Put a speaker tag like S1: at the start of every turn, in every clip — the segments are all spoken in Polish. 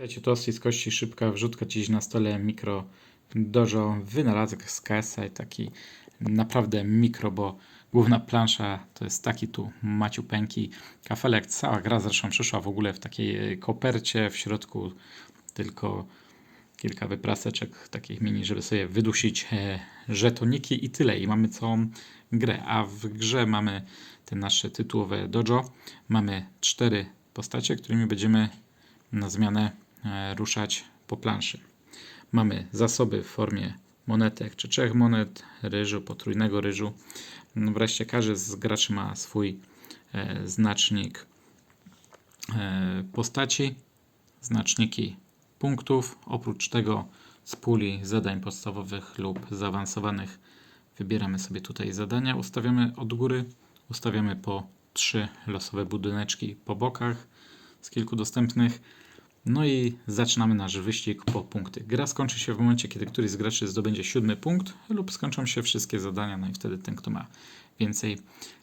S1: Wiecie, tosti z kości, szybka wrzutka dziś na stole mikro dojo, wynalazek z KSA, taki naprawdę mikro, bo główna plansza to jest taki tu maciupeńki kafelek. Cała gra zresztą przyszła w ogóle w takiej e, kopercie, w środku tylko kilka wypraseczek takich mini, żeby sobie wydusić e, żetoniki i tyle. I mamy całą grę. A w grze mamy te nasze tytułowe dojo. Mamy cztery postacie, którymi będziemy na zmianę ruszać po planszy. Mamy zasoby w formie monetek czy trzech monet, ryżu, potrójnego ryżu. No wreszcie każdy z graczy ma swój e, znacznik e, postaci, znaczniki punktów. Oprócz tego z puli zadań podstawowych lub zaawansowanych wybieramy sobie tutaj zadania, ustawiamy od góry, ustawiamy po trzy losowe budyneczki po bokach z kilku dostępnych. No i zaczynamy nasz wyścig po punkty. Gra skończy się w momencie, kiedy któryś z graczy zdobędzie siódmy punkt lub skończą się wszystkie zadania, no i wtedy ten, kto ma więcej,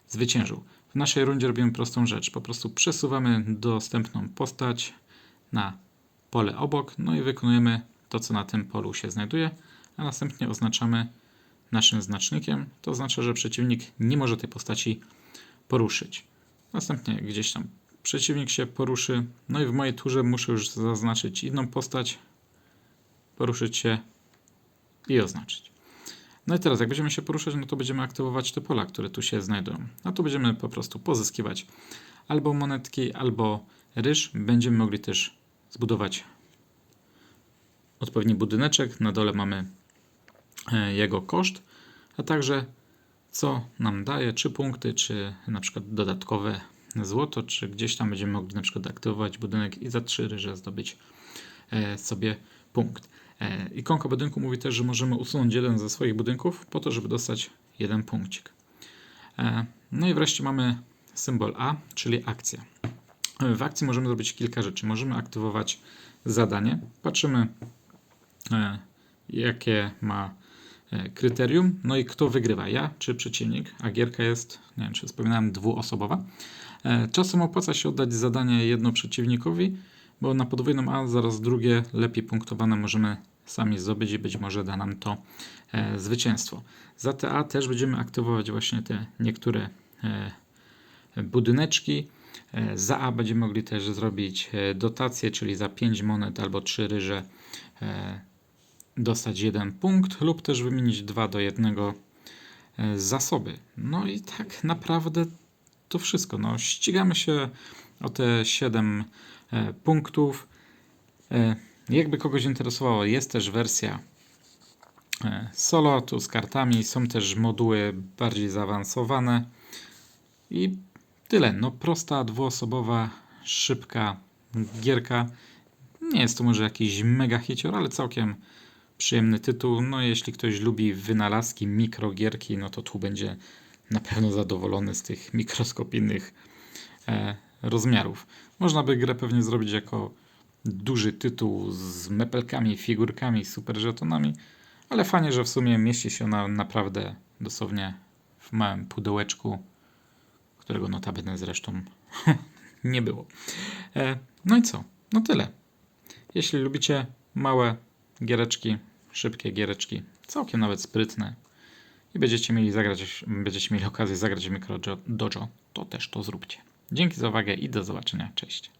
S1: zwyciężył. W naszej rundzie robimy prostą rzecz. Po prostu przesuwamy dostępną postać na pole obok, no i wykonujemy to, co na tym polu się znajduje, a następnie oznaczamy naszym znacznikiem. To oznacza, że przeciwnik nie może tej postaci poruszyć. Następnie gdzieś tam przeciwnik się poruszy. No i w mojej turze muszę już zaznaczyć inną postać, poruszyć się i oznaczyć. No i teraz, jak będziemy się poruszać, no to będziemy aktywować te pola, które tu się znajdują. A tu będziemy po prostu pozyskiwać albo monetki, albo ryż. Będziemy mogli też zbudować odpowiedni budyneczek. Na dole mamy e, jego koszt, a także co nam daje, czy punkty, czy na przykład dodatkowe złoto, czy gdzieś tam będziemy mogli na przykład aktywować budynek i za trzy ryże zdobyć e, sobie punkt. E, Ikonka budynku mówi też, że możemy usunąć jeden ze swoich budynków po to, żeby dostać jeden punkcik. E, No i wreszcie mamy symbol A, czyli akcja. W akcji możemy zrobić kilka rzeczy. Możemy aktywować zadanie. Patrzymy, jakie ma kryterium, no i kto wygrywa, ja czy przeciwnik. A gierka jest, nie wiem czy wspominałem, dwuosobowa. E, Czasem opłaca się oddać zadanie jedno przeciwnikowi, bo na podwójną A zaraz drugie, lepiej punktowane możemy sami zdobyć i być może da nam to e, zwycięstwo. Za te A też będziemy aktywować właśnie te niektóre e, budyneczki. E, Za A będziemy mogli też zrobić e, dotację, czyli za 5 monet albo 3 ryże e, dostać jeden punkt lub też wymienić 2 do 1 zasoby. No i tak naprawdę to wszystko. No, ścigamy się o te 7 e, punktów. E, jakby kogoś interesowało, jest też wersja e, solo, tu z kartami. Są też moduły bardziej zaawansowane. I tyle. No, prosta, dwuosobowa, szybka gierka. Nie jest to może jakiś mega hicior, ale całkiem przyjemny tytuł. No, jeśli ktoś lubi wynalazki, mikrogierki, no to tu będzie na pewno zadowolony z tych mikroskopijnych e, rozmiarów. Można by grę pewnie zrobić jako duży tytuł z mepelkami, figurkami, super żetonami, ale fajnie, że w sumie mieści się ona naprawdę dosłownie w małym pudełeczku, którego notabene zresztą nie było. E, no i co? No tyle. Jeśli lubicie małe giereczki, szybkie giereczki, całkiem nawet sprytne i będziecie mieli zagrać, będziecie mieli okazję zagrać w Micro Dojo, to też to zróbcie. Dzięki za uwagę i do zobaczenia. Cześć.